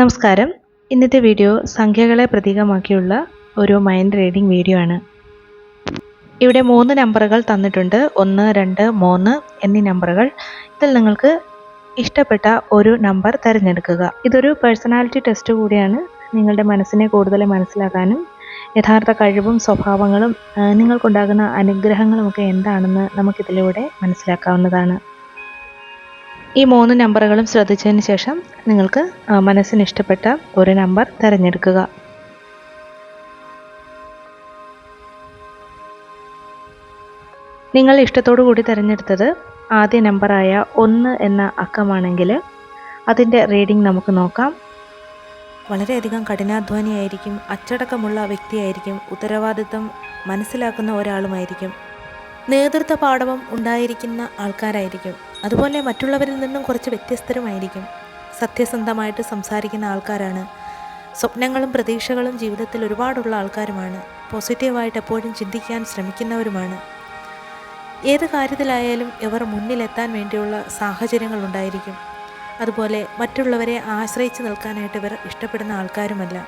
നമസ്കാരം. ഇന്നത്തെ വീഡിയോ സംഖ്യകളെ പ്രതീകമാക്കിയുള്ള ഒരു മൈൻഡ് റീഡിംഗ് വീഡിയോ ആണ്. ഇവിടെ മൂന്ന് നമ്പറുകൾ തന്നിട്ടുണ്ട്. ഒന്ന് രണ്ട് മൂന്ന് എന്നീ നമ്പറുകൾ ഇതിൽ നിങ്ങൾക്ക് ഇഷ്ടപ്പെട്ട ഒരു നമ്പർ തിരഞ്ഞെടുക്കുക. ഇതൊരു പേഴ്സണാലിറ്റി ടെസ്റ്റ് കൂടിയാണ്. നിങ്ങളുടെ മനസ്സിനെ കൂടുതൽ മനസ്സിലാക്കാനും യഥാർത്ഥ കഴിവും സ്വഭാവങ്ങളും നിങ്ങൾക്കുണ്ടാകുന്ന അനുഗ്രഹങ്ങളുമൊക്കെ എന്താണെന്ന് നമുക്കിതിലൂടെ മനസ്സിലാക്കാവുന്നതാണ്. ഈ മൂന്ന് നമ്പറുകളും ശ്രദ്ധിച്ചതിന് ശേഷം നിങ്ങൾക്ക് മനസ്സിന് ഇഷ്ടപ്പെട്ട ഒരു നമ്പർ തിരഞ്ഞെടുക്കുക. നിങ്ങൾ ഇഷ്ടത്തോടു കൂടി തിരഞ്ഞെടുത്തത് ആദ്യ നമ്പറായ ഒന്ന് എന്ന അക്കമാണെങ്കിൽ അതിന്റെ റീഡിംഗ് നമുക്ക് നോക്കാം. വളരെയധികം കഠിനാധ്വാനിയായിരിക്കും അച്ചടക്കമുള്ള വ്യക്തിയായിരിക്കും ഉത്തരവാദിത്തം മനസ്സിലാക്കുന്ന ഒരാളുമായിരിക്കും. നേതൃത്വ പാഠവും ഉണ്ടായിരിക്കുന്ന ആൾക്കാരായിരിക്കും. അതുപോലെ മറ്റുള്ളവരിൽ നിന്നും കുറച്ച് വ്യത്യസ്തരുമായിരിക്കും. സത്യസന്ധമായിട്ട് സംസാരിക്കുന്ന ആൾക്കാരാണ്. സ്വപ്നങ്ങളും പ്രതീക്ഷകളും ജീവിതത്തിൽ ഒരുപാടുള്ള ആൾക്കാരുമാണ്. പോസിറ്റീവായിട്ട് എപ്പോഴും ചിന്തിക്കാൻ ശ്രമിക്കുന്നവരുമാണ്. ഏത് കാര്യത്തിലായാലും ഇവർ മുന്നിലെത്താൻ വേണ്ടിയുള്ള സാഹചര്യങ്ങൾ ഉണ്ടായിരിക്കും. അതുപോലെ മറ്റുള്ളവരെ ആശ്രയിച്ച് നിൽക്കാനായിട്ട് ഇവർ ഇഷ്ടപ്പെടുന്ന ആൾക്കാരുമല്ല.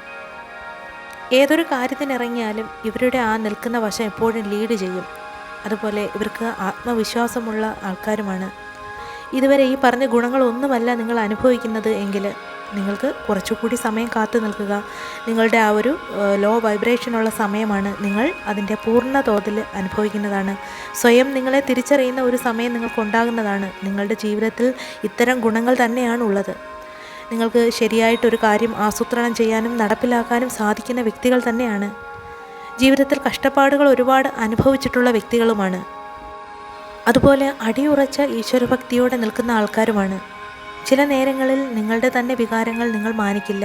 ഏതൊരു കാര്യത്തിനിറങ്ങിയാലും ഇവരുടെ ആ നിൽക്കുന്ന വശം എപ്പോഴും ലീഡ് ചെയ്യും. അതുപോലെ ഇവർക്ക് ആത്മവിശ്വാസമുള്ള ആൾക്കാരുമാണ്. ഇതുവരെ ഈ പറഞ്ഞ ഗുണങ്ങളൊന്നുമല്ല നിങ്ങൾ അനുഭവിക്കുന്നത് എങ്കിൽ നിങ്ങൾക്ക് കുറച്ചുകൂടി സമയം കാത്തു നിൽക്കുക. നിങ്ങളുടെ ആ ഒരു ലോ വൈബ്രേഷനുള്ള സമയമാണ് നിങ്ങൾ അതിന്റെ പൂർണ തോതിൽ അനുഭവിക്കുന്നതാണ്. സ്വയം നിങ്ങളെ തിരിച്ചറിയുന്ന ഒരു സമയം നിങ്ങൾക്കുണ്ടാകുന്നതാണ് നിങ്ങളുടെ ജീവിതത്തിൽ ഇത്തരം ഗുണങ്ങൾ തന്നെയാണ് ഉള്ളത് നിങ്ങൾക്ക് ശരിയായിട്ടൊരു കാര്യം ആസൂത്രണം ചെയ്യാനും നടപ്പിലാക്കാനും സാധിക്കുന്ന വ്യക്തികൾ തന്നെയാണ്. ജീവിതത്തിൽ കഷ്ടപ്പാടുകൾ ഒരുപാട് അനുഭവിച്ചിട്ടുള്ള വ്യക്തികളുമാണ്. അതുപോലെ അടിയുറച്ച ഈശ്വരഭക്തിയോടെ നിൽക്കുന്ന ആൾക്കാരുമാണ്. ചില നേരങ്ങളിൽ നിങ്ങളുടെ തന്നെ വികാരങ്ങൾ നിങ്ങൾ മാനിക്കില്ല.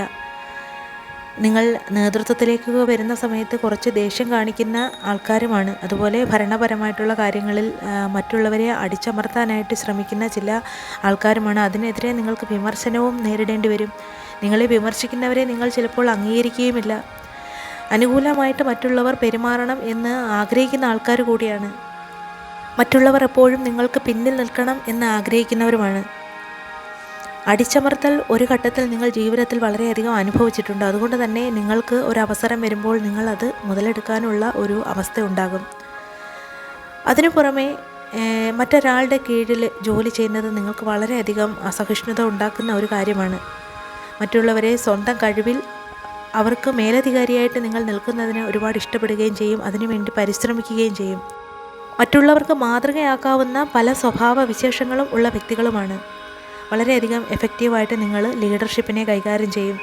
നിങ്ങൾ നേതൃത്വത്തിലേക്ക് വരുന്ന സമയത്ത് കുറച്ച് ദേഷ്യം കാണിക്കുന്ന ആൾക്കാരുമാണ്. അതുപോലെ ഭരണപരമായിട്ടുള്ള കാര്യങ്ങളിൽ മറ്റുള്ളവരെ അടിച്ചമർത്താനായിട്ട് ശ്രമിക്കുന്ന ചില ആൾക്കാരുമാണ്. അതിനെതിരെ നിങ്ങൾക്ക് വിമർശനവും നേരിടേണ്ടി വരും. നിങ്ങളെ വിമർശിക്കുന്നവരെ നിങ്ങൾ ചിലപ്പോൾ അംഗീകരിക്കുകയുമില്ല. അനുകൂലമായിട്ട് മറ്റുള്ളവർ പെരുമാറണം എന്ന് ആഗ്രഹിക്കുന്ന ആൾക്കാർ കൂടിയാണ്. മറ്റുള്ളവർ എപ്പോഴും നിങ്ങൾക്ക് പിന്നിൽ നിൽക്കണം എന്ന് ആഗ്രഹിക്കുന്നവരുമാണ്. അടിച്ചമർത്തൽ ഒരു ഘട്ടത്തിൽ നിങ്ങൾ ജീവിതത്തിൽ വളരെയധികം അനുഭവിച്ചിട്ടുണ്ട്. അതുകൊണ്ട് തന്നെ നിങ്ങൾക്ക് ഒരു അവസരം വരുമ്പോൾ നിങ്ങളത് മുതലെടുക്കാനുള്ള ഒരു അവസ്ഥ ഉണ്ടാകും. അതിനു പുറമെ മറ്റൊരാളുടെ കീഴിൽ ജോലി ചെയ്യുന്നത് നിങ്ങൾക്ക് വളരെയധികം അസഹിഷ്ണുത ഉണ്ടാക്കുന്ന ഒരു കാര്യമാണ്. മറ്റുള്ളവരെ സ്വന്തം കഴിവിൽ അവർക്ക് മേലധികാരിയായിട്ട് നിങ്ങൾ നിൽക്കുന്നതിന് ഒരുപാട് ഇഷ്ടപ്പെടുകയും ചെയ്യും. അതിനുവേണ്ടി പരിശ്രമിക്കുകയും ചെയ്യും. മറ്റുള്ളവർക്ക് മാതൃകയാക്കാവുന്ന പല സ്വഭാവ വിശേഷങ്ങളും ഉള്ള വ്യക്തികളുമാണ്. വളരെയധികം എഫക്റ്റീവായിട്ട് നിങ്ങൾ ലീഡർഷിപ്പിനെ കൈകാര്യം ചെയ്യും.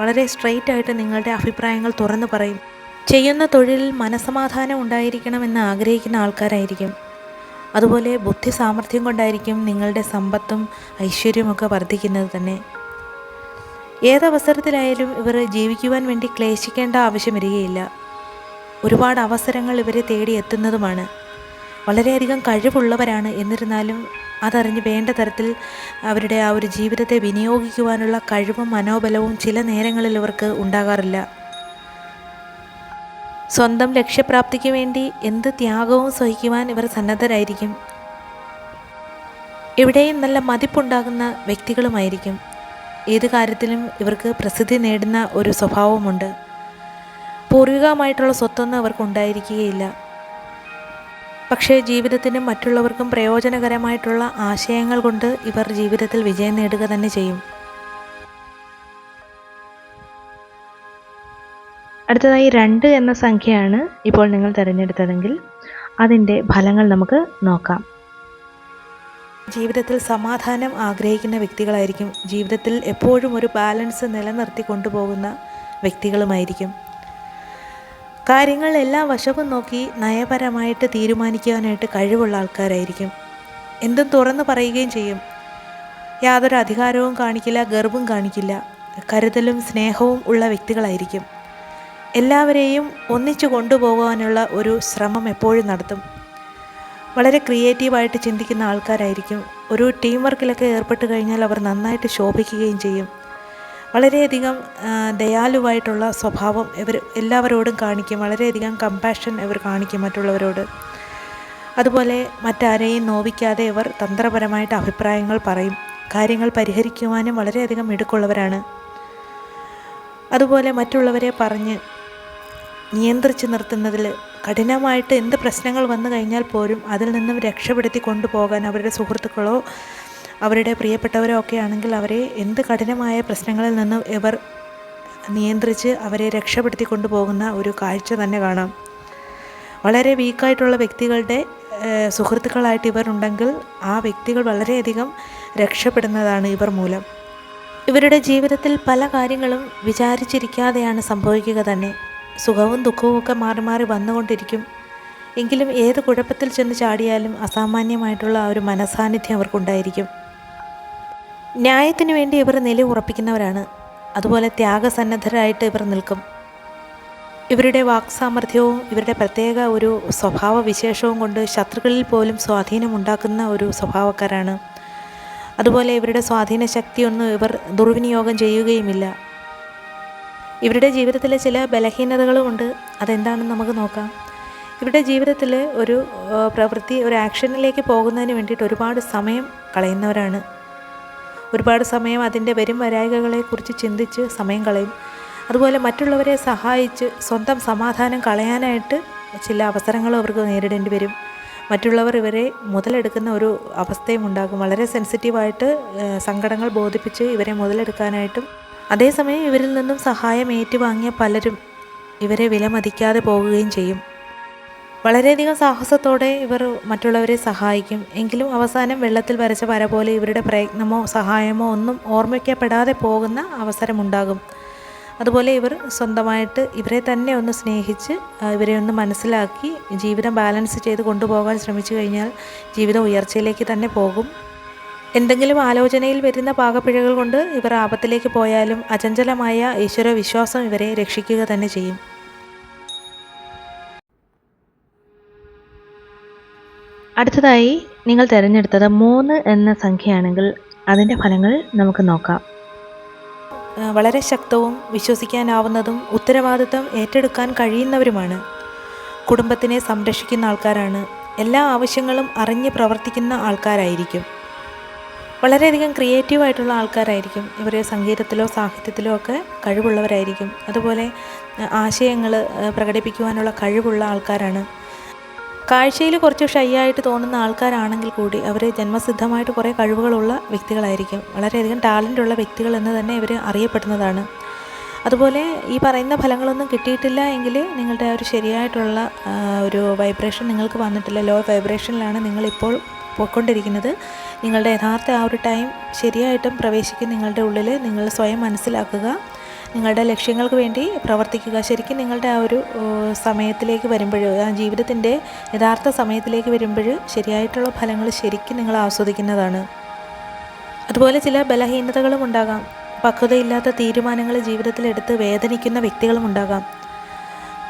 വളരെ സ്ട്രെയിറ്റ് ആയിട്ട് നിങ്ങളുടെ അഭിപ്രായങ്ങൾ തുറന്നു പറയും. ചെയ്യുന്ന തൊഴിലിൽ മനസമാധാനം ഉണ്ടായിരിക്കണമെന്ന് ആഗ്രഹിക്കുന്ന ആൾക്കാരായിരിക്കും. അതുപോലെ ബുദ്ധി സാമർഥ്യം കൊണ്ടായിരിക്കും നിങ്ങളുടെ സമ്പത്തും ഐശ്വര്യമൊക്കെ വർദ്ധിക്കുന്നത് തന്നെ. ഏതവസരത്തിലായാലും ഇവർ ജീവിക്കുവാൻ വേണ്ടി ക്ലേശിക്കേണ്ട ആവശ്യം വരികയില്ല ഒരുപാട് അവസരങ്ങൾ ഇവരെ തേടി എത്തുന്നതുമാണ്. വളരെയധികം കഴിവുള്ളവരാണ് എന്നിരുന്നാലും അതറിഞ്ഞ് വേണ്ട തരത്തിൽ അവരുടെ ആ ഒരു ജീവിതത്തെ വിനിയോഗിക്കുവാനുള്ള കഴിവും മനോബലവും ചില നേരങ്ങളിൽ ഇവർക്ക് ഉണ്ടാകാറില്ല. സ്വന്തം ലക്ഷ്യപ്രാപ്തിക്ക് വേണ്ടി എന്ത് ത്യാഗവും സഹിക്കുവാൻ ഇവർ സന്നദ്ധരായിരിക്കും. എവിടെയും നല്ല മതിപ്പുണ്ടാകുന്ന വ്യക്തികളുമായിരിക്കും. ഏത് കാര്യത്തിലും ഇവർക്ക് പ്രസിദ്ധി നേടുന്ന ഒരു സ്വഭാവമുണ്ട്. പൂർവികമായിട്ടുള്ള സ്വത്തൊന്നും അവർക്ക് ഉണ്ടായിരിക്കുകയില്ല. പക്ഷേ ജീവിതത്തിനും മറ്റുള്ളവർക്കും പ്രയോജനകരമായിട്ടുള്ള ആശയങ്ങൾ കൊണ്ട് ഇവർ ജീവിതത്തിൽ വിജയം നേടുക തന്നെ ചെയ്യും. അടുത്തതായി രണ്ട് എന്ന സംഖ്യയാണ് ഇപ്പോൾ നിങ്ങൾ തിരഞ്ഞെടുത്തതെങ്കിൽ അതിന്റെ ഫലങ്ങൾ നമുക്ക് നോക്കാം. ജീവിതത്തിൽ സമാധാനം ആഗ്രഹിക്കുന്ന വ്യക്തികളായിരിക്കും. ജീവിതത്തിൽ എപ്പോഴും ഒരു ബാലൻസ് നിലനിർത്തി കൊണ്ടുപോകുന്ന വ്യക്തികളുമായിരിക്കും. കാര്യങ്ങൾ എല്ലാ വശവും നോക്കി നയപരമായിട്ട് തീരുമാനിക്കാനായിട്ട് കഴിവുള്ള ആൾക്കാരായിരിക്കും. എന്തും തുറന്നു പറയുകയും ചെയ്യും. യാതൊരു അധികാരവും കാണിക്കില്ല ഗർവും കാണിക്കില്ല. കരുതലും സ്നേഹവും ഉള്ള വ്യക്തികളായിരിക്കും. എല്ലാവരെയും ഒന്നിച്ചു കൊണ്ടുപോകാനുള്ള ഒരു ശ്രമം എപ്പോഴും നടത്തും. വളരെ ക്രിയേറ്റീവായിട്ട് ചിന്തിക്കുന്ന ആൾക്കാരായിരിക്കും. ഒരു ടീം വർക്കിലൊക്കെ ഏർപ്പെട്ട് കഴിഞ്ഞാൽ അവർ നന്നായിട്ട് ശോഭിക്കുകയും ചെയ്യും. വളരെയധികം ദയാലുവായിട്ടുള്ള സ്വഭാവം ഇവർ എല്ലാവരോടും കാണിക്കും. വളരെയധികം കമ്പാഷൻ ഇവർ കാണിക്കും മറ്റുള്ളവരോട്. അതുപോലെ മറ്റാരെയും നോവിക്കാതെ ഇവർ തന്ത്രപരമായിട്ട് അഭിപ്രായങ്ങൾ പറയും. കാര്യങ്ങൾ പരിഹരിക്കുവാനും വളരെയധികം മിടുക്കുള്ളവരാണ്. അതുപോലെ മറ്റുള്ളവരെ പറഞ്ഞ് നിയന്ത്രിച്ച് നിർത്തുന്നതിൽ കഠിനമായിട്ട് എന്ത് പ്രശ്നങ്ങൾ വന്നു കഴിഞ്ഞാൽ പോലും അതിൽ നിന്നും രക്ഷപ്പെടുത്തി കൊണ്ടുപോകാൻ അവരുടെ സുഹൃത്തുക്കളോ അവരുടെ പ്രിയപ്പെട്ടവരോ ഒക്കെ ആണെങ്കിൽ അവരെ എന്ത് കഠിനമായ പ്രശ്നങ്ങളിൽ നിന്നും ഇവർ നിയന്ത്രിച്ച് അവരെ രക്ഷപ്പെടുത്തി കൊണ്ടുപോകുന്ന ഒരു കാഴ്ച തന്നെ കാണാം. വളരെ വീക്കായിട്ടുള്ള വ്യക്തികളുടെ സുഹൃത്തുക്കളായിട്ട് ഇവർ ഉണ്ടെങ്കിൽ ആ വ്യക്തികൾ വളരെയധികം രക്ഷപ്പെടുന്നതാണ് ഇവർ മൂലം. ഇവരുടെ ജീവിതത്തിൽ പല കാര്യങ്ങളും വിചാരിച്ചിരിക്കാതെയാണ് സംഭവിക്കുക തന്നെ. സുഖവും ദുഃഖവും ഒക്കെ മാറി മാറി വന്നുകൊണ്ടിരിക്കും. എങ്കിലും ഏത് കുഴപ്പത്തിൽ ചെന്ന് ചാടിയാലും അസാമാന്യമായിട്ടുള്ള ആ ഒരു മനസാന്നിധ്യം അവർക്കുണ്ടായിരിക്കും. ന്യായത്തിന് വേണ്ടി ഇവർ നില ഉറപ്പിക്കുന്നവരാണ്. അതുപോലെ ത്യാഗസന്നദ്ധരായിട്ട് ഇവർ നിൽക്കും. ഇവരുടെ വാക്സാമർഥ്യവും ഇവരുടെ പ്രത്യേക ഒരു സ്വഭാവ വിശേഷവും കൊണ്ട് ശത്രുക്കളിൽ പോലും സ്വാധീനം ഉണ്ടാക്കുന്ന ഒരു സ്വഭാവക്കാരാണ്. അതുപോലെ ഇവരുടെ സ്വാധീന ശക്തിയൊന്നും ഇവർ ദുർവിനിയോഗം ചെയ്യുകയുമില്ല. ഇവരുടെ ജീവിതത്തിലെ ചില ബലഹീനതകളുമുണ്ട് അതെന്താണെന്ന് നമുക്ക് നോക്കാം. ഇവരുടെ ജീവിതത്തിൽ ഒരു പ്രവൃത്തി ഒരു ആക്ഷനിലേക്ക് പോകുന്നതിന് വേണ്ടിയിട്ട് ഒരുപാട് സമയം കളയുന്നവരാണ്. ഒരുപാട് സമയം അതിന്റെ വരും വരായികകളെക്കുറിച്ച് ചിന്തിച്ച് സമയം കളയും. അതുപോലെ മറ്റുള്ളവരെ സഹായിച്ച് സ്വന്തം സമാധാനം കളയാനായിട്ട് ചില അവസരങ്ങളും അവർക്ക് നേരിടേണ്ടി വരും. മറ്റുള്ളവർ ഇവരെ മുതലെടുക്കുന്ന ഒരു അവസ്ഥയും ഉണ്ടാകും. വളരെ സെൻസിറ്റീവായിട്ട് സങ്കടങ്ങൾ ബോധിപ്പിച്ച് ഇവരെ മുതലെടുക്കാനായിട്ടും അതേസമയം ഇവരിൽ നിന്നും സഹായം ഏറ്റുവാങ്ങിയ പലരും ഇവരെ വിലമതിക്കാതെ പോകുകയും ചെയ്യും. വളരെയധികം സാഹസത്തോടെ ഇവർ മറ്റുള്ളവരെ സഹായിക്കും. എങ്കിലും അവസാനം വെള്ളത്തിൽ വരച്ച വര പോലെ ഇവരുടെ പ്രയത്നമോ സഹായമോ ഒന്നും ഓർമ്മിക്കപ്പെടാതെ പോകുന്ന അവസരമുണ്ടാകും. അതുപോലെ ഇവർ സ്വന്തമായിട്ട് ഇവരെ തന്നെ ഒന്ന് സ്നേഹിച്ച് ഇവരെ ഒന്ന് മനസ്സിലാക്കി ജീവിതം ബാലൻസ് ചെയ്ത് കൊണ്ടുപോകാൻ ശ്രമിച്ചു കഴിഞ്ഞാൽ ജീവിതം ഉയർച്ചയിലേക്ക് തന്നെ പോകും. എന്തെങ്കിലും ആലോചനയിൽ വരുന്ന പാകപ്പിഴകൾ കൊണ്ട് ഇവർ ആപത്തിലേക്ക് പോയാലും അചഞ്ചലമായ ഈശ്വര വിശ്വാസം ഇവരെ രക്ഷിക്കുക തന്നെ ചെയ്യും. അടുത്തതായി നിങ്ങൾ തിരഞ്ഞെടുത്തത് മൂന്ന് എന്ന സംഖ്യയാണെങ്കിൽ അതിന്റെ ഫലങ്ങൾ നമുക്ക് നോക്കാം. വളരെ ശക്തവും വിശ്വസിക്കാനാവുന്നതും ഉത്തരവാദിത്തം ഏറ്റെടുക്കാൻ കഴിയുന്നവരുമാണ്. കുടുംബത്തിനെ സംരക്ഷിക്കുന്ന ആൾക്കാരാണ്. എല്ലാ ആവശ്യങ്ങളും അറിഞ്ഞ് പ്രവർത്തിക്കുന്ന ആൾക്കാരായിരിക്കും. വളരെയധികം ക്രിയേറ്റീവായിട്ടുള്ള ആൾക്കാരായിരിക്കും. ഇവർ സംഗീതത്തിലോ സാഹിത്യത്തിലോ ഒക്കെ കഴിവുള്ളവരായിരിക്കും. അതുപോലെ ആശയങ്ങൾ പ്രകടിപ്പിക്കുവാനുള്ള കഴിവുള്ള ആൾക്കാരാണ്. കാഴ്ചയിൽ കുറച്ച് ഷൈ ആയിട്ട് തോന്നുന്ന ആൾക്കാരാണെങ്കിൽ കൂടി അവർ ജന്മസിദ്ധമായിട്ട് കുറേ കഴിവുകളുള്ള വ്യക്തികളായിരിക്കും. വളരെയധികം ടാലന്റ് ഉള്ള വ്യക്തികൾ എന്ന് തന്നെ ഇവർ അറിയപ്പെടുന്നതാണ്. അതുപോലെ ഈ പറയുന്ന ഫലങ്ങളൊന്നും കിട്ടിയിട്ടില്ല എങ്കിൽ നിങ്ങളുടെ ഒരു ശരിയായിട്ടുള്ള ഒരു വൈബ്രേഷൻ നിങ്ങൾക്ക് വന്നിട്ടില്ല. ലോ വൈബ്രേഷനിലാണ് നിങ്ങളിപ്പോൾ പോയിക്കൊണ്ടിരിക്കുന്നത്. നിങ്ങളുടെ യഥാർത്ഥ ആ ഒരു ടൈം ശരിയായിട്ടും പ്രവേശിക്കും നിങ്ങളുടെ ഉള്ളിൽ നിങ്ങൾ സ്വയം മനസ്സിലാക്കുക. നിങ്ങളുടെ ലക്ഷ്യങ്ങൾക്ക് വേണ്ടി പ്രവർത്തിക്കുക. ശരിക്കും നിങ്ങളുടെ ആ ഒരു സമയത്തിലേക്ക് വരുമ്പോൾ ആ ജീവിതത്തിന്റെ യഥാർത്ഥ സമയത്തിലേക്ക് വരുമ്പോൾ ശരിയായിട്ടുള്ള ഫലങ്ങൾ ശരിക്കും നിങ്ങൾ ആസ്വദിക്കുന്നതാണ്. അതുപോലെ ചില ബലഹീനതകളും ഉണ്ടാകാം. പക്വതയില്ലാത്ത തീരുമാനങ്ങൾ ജീവിതത്തിലെടുത്ത് വേദനിക്കുന്ന വ്യക്തികളും ഉണ്ടാകാം.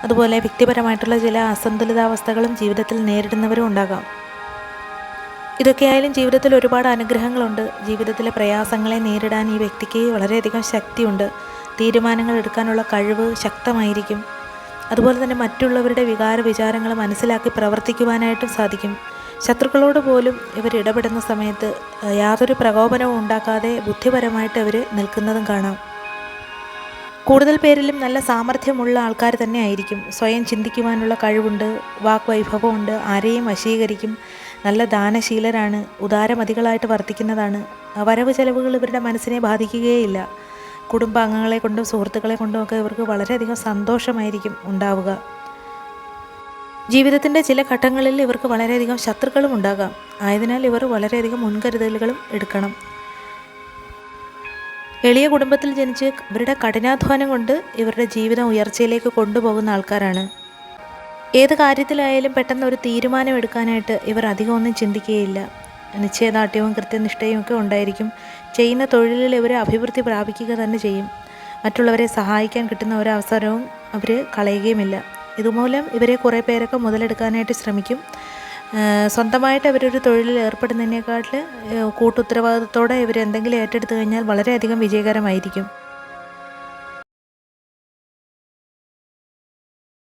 അതുപോലെ വ്യക്തിപരമായിട്ടുള്ള ചില അസന്തുലിതാവസ്ഥകളും ജീവിതത്തിൽ നേരിടുന്നവരും ഉണ്ടാകാം. ഇതൊക്കെയായാലും ജീവിതത്തിൽ ഒരുപാട് അനുഗ്രഹങ്ങളുണ്ട്. ജീവിതത്തിലെ പ്രയാസങ്ങളെ നേരിടാൻ ഈ വ്യക്തിക്ക് വളരെയധികം ശക്തിയുണ്ട്. തീരുമാനങ്ങൾ എടുക്കാനുള്ള കഴിവ് ശക്തമായിരിക്കും. അതുപോലെ തന്നെ മറ്റുള്ളവരുടെ വികാര വിചാരങ്ങൾ മനസ്സിലാക്കി പ്രവർത്തിക്കുവാനായിട്ടും സാധിക്കും. ശത്രുക്കളോട് പോലും ഇവർ ഇടപെടുന്ന സമയത്ത് യാതൊരു പ്രകോപനവും ഉണ്ടാക്കാതെ ബുദ്ധിപരമായിട്ട് അവർ നിൽക്കുന്നതും കാണാം. കൂടുതൽ പേരിലും നല്ല സാമർഥ്യമുള്ള ആൾക്കാർ തന്നെ ആയിരിക്കും. സ്വയം ചിന്തിക്കുവാനുള്ള കഴിവുണ്ട് വാക്വൈഭവമുണ്ട് ആരെയും വശീകരിക്കും. നല്ല ദാനശീലരാണ് ഉദാരമതികളായിട്ട് വർത്തിക്കുന്നതാണ്. വരവ് ചെലവുകൾ ഇവരുടെ മനസ്സിനെ ബാധിക്കുകയില്ല കുടുംബാംഗങ്ങളെ കൊണ്ടും സുഹൃത്തുക്കളെ കൊണ്ടും ഒക്കെ ഇവർക്ക് വളരെയധികം സന്തോഷമായിരിക്കും ഉണ്ടാവുക. ജീവിതത്തിന്റെ ചില ഘട്ടങ്ങളിൽ ഇവർക്ക് വളരെയധികം ശത്രുക്കളും ഉണ്ടാകാം. ആയതിനാൽ ഇവർ വളരെയധികം മുൻകരുതലുകളും എടുക്കണം. എളിയ കുടുംബത്തിൽ ജനിച്ച് ഇവരുടെ കഠിനാധ്വാനം കൊണ്ട് ഇവരുടെ ജീവിതം ഉയർച്ചയിലേക്ക് കൊണ്ടുപോകുന്ന ആൾക്കാരാണ്. ഏത് കാര്യത്തിലായാലും പെട്ടെന്ന് ഒരു തീരുമാനം എടുക്കാനായിട്ട് ഇവർ അധികം ഒന്നും ചിന്തിക്കുകയില്ല. നിശ്ചയദാർഢ്യവും കൃത്യനിഷ്ഠയും ഒക്കെ ഉണ്ടായിരിക്കും. ചെയ്യുന്ന തൊഴിലിൽ ഇവർ അഭിവൃദ്ധി പ്രാപിക്കുക തന്നെ ചെയ്യും. മറ്റുള്ളവരെ സഹായിക്കാൻ കിട്ടുന്ന ഒരു അവസരവും അവർ കളയുകയുമില്ല. ഇതുമൂലം ഇവരെ കുറേ പേരൊക്കെ മുതലെടുക്കാനായിട്ട് ശ്രമിക്കും. സ്വന്തമായിട്ട് അവരൊരു തൊഴിലിൽ ഏർപ്പെടുന്നതിനേക്കാട്ടിൽ കൂട്ടുത്തരവാദിത്തത്തോടെ ഇവർ എന്തെങ്കിലും ഏറ്റെടുത്തു കഴിഞ്ഞാൽ വളരെയധികം വിജയകരമായിരിക്കും.